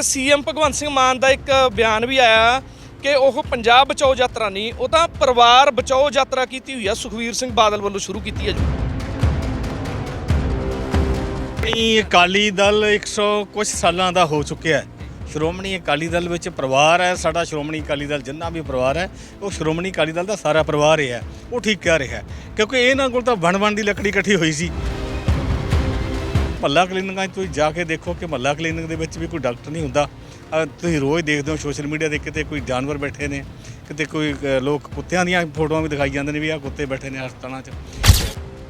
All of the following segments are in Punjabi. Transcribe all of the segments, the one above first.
ਤੇ ਸੀਐਮ ਭਗਵੰਤ ਸਿੰਘ ਮਾਨ ਦਾ ਇੱਕ ਬਿਆਨ ਵੀ ਆਇਆ ਕਿ ਉਹ ਪੰਜਾਬ ਬਚਾਓ ਯਾਤਰਾ ਨਹੀਂ, ਉਹ ਤਾਂ ਪਰਿਵਾਰ ਬਚਾਓ ਯਾਤਰਾ ਕੀਤੀ ਹੋਈ ਆ। ਸੁਖਵੀਰ ਸਿੰਘ ਬਾਦਲ ਵੱਲੋਂ ਸ਼ੁਰੂ ਕੀਤੀ ਹੈ ਜੀ। ਅਕਾਲੀ ਦਲ 100 ਕੁਝ ਸਾਲਾਂ ਦਾ ਹੋ ਚੁੱਕਿਆ ਹੈ। ਸ਼੍ਰੋਮਣੀ ਅਕਾਲੀ ਦਲ ਵਿੱਚ ਪਰਿਵਾਰ ਹੈ, ਸਾਡਾ ਸ਼੍ਰੋਮਣੀ ਅਕਾਲੀ ਦਲ ਜਿੰਨਾ ਵੀ ਪਰਿਵਾਰ ਹੈ, ਉਹ ਸ਼੍ਰੋਮਣੀ ਅਕਾਲੀ ਦਲ ਦਾ ਸਾਰਾ ਪਰਿਵਾਰ ਹੀ ਹੈ, ਉਹ ਠੀਕ ਕਹਿ ਰਿਹਾ ਕਿਉਂਕਿ ਇਹਨਾਂ ਕੋਲ ਤਾਂ ਬਣ ਬਣ ਦੀ ਲੱਕੜੀ ਇਕੱਠੀ ਹੋਈ ਸੀ। ਮਹੱਲਾ ਕਲੀਨਿਕਾਂ 'ਚ ਤੁਸੀਂ ਜਾ ਕੇ ਦੇਖੋ ਕਿ ਮਹੱਲਾ ਕਲੀਨਿਕ ਦੇ ਵਿੱਚ ਵੀ ਕੋਈ ਡਾਕਟਰ ਨਹੀਂ ਹੁੰਦਾ। ਤੁਸੀਂ ਰੋਜ਼ ਦੇਖਦੇ ਹੋ ਸੋਸ਼ਲ ਮੀਡੀਆ ਤੇ ਕਿਤੇ ਕੋਈ ਜਾਨਵਰ ਬੈਠੇ ਨੇ ਕਿਤੇ ਕੋਈ ਲੋਕ ਕੁੱਤਿਆਂ ਦੀਆਂ ਫੋਟੋਆਂ ਵੀ ਦਿਖਾਈ ਜਾਂਦੇ ਨੇ ਵੀ ਆਹ ਕੁੱਤੇ ਬੈਠੇ ਨੇ ਹਸਪਤਾਲਾਂ 'ਚ।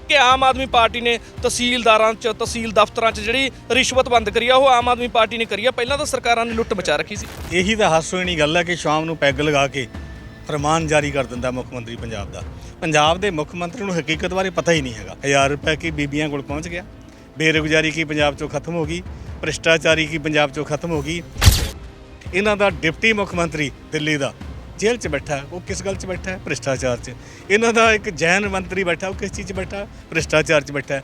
ਕਿ ਆਮ ਆਦਮੀ ਪਾਰਟੀ ਨੇ ਤਹਿਸੀਲਦਾਰਾਂ 'ਚ ਤਹਿਸੀਲ ਦਫ਼ਤਰਾਂ 'ਚ ਜਿਹੜੀ ਰਿਸ਼ਵਤ ਬੰਦ ਕਰੀ ਆ ਉਹ ਆਮ ਆਦਮੀ ਪਾਰਟੀ ਨੇ ਕਰੀ ਆ। ਪਹਿਲਾਂ ਤਾਂ ਸਰਕਾਰਾਂ ਨੇ ਲੁੱਟ ਮਚਾ ਰੱਖੀ ਸੀ। ਇਹੀ ਤਾਂ ਹਾਸੋਹੀਣੀ ਗੱਲ ਹੈ ਕਿ ਸ਼ਾਮ ਨੂੰ ਪੈਗ ਲਗਾ ਕੇ ਫਰਮਾਨ ਜਾਰੀ ਕਰ ਦਿੰਦਾ ਮੁੱਖ ਮੰਤਰੀ ਪੰਜਾਬ ਦਾ। ਪੰਜਾਬ ਦੇ ਮੁੱਖ ਮੰਤਰੀ ਨੂੰ ਹਕੀਕਤ ਬਾਰੇ ਪਤਾ ਹੀ ਨਹੀਂ ਹੈਗਾ। 1000 ਰੁਪਏ ਕੀ ਬੀਬੀਆਂ ਕੋਲ ਪਹੁੰਚ ਗਿਆ। ਬੇਰੁਜ਼ਗਾਰੀ ਕੀ ਪੰਜਾਬ ਚੋਂ ਖਤਮ ਹੋ ਗਈ? ਭ੍ਰਿਸ਼ਟਾਚਾਰੀ ਕੀ ਪੰਜਾਬ ਚੋਂ ਖਤਮ ਹੋ ਗਈ? ਇਹਨਾਂ ਦਾ ਡਿਪਟੀ ਮੁੱਖ ਮੰਤਰੀ ਦਿੱਲੀ ਦਾ ਜੇਲ੍ਹ 'ਚ ਬੈਠਾ ਉਹ ਕਿਸ ਗੱਲ 'ਚ ਬੈਠਾ ਹੈ? ਭ੍ਰਿਸ਼ਟਾਚਾਰ 'ਚ। ਇਹਨਾਂ ਦਾ ਇੱਕ ਜੈਨ ਮੰਤਰੀ ਬੈਠਾ ਉਹ ਕਿਸ ਚੀਜ਼ 'ਚ ਬੈਠਾ ਭ੍ਰਿਸ਼ਟਾਚਾਰ 'ਚ ਬੈਠਾ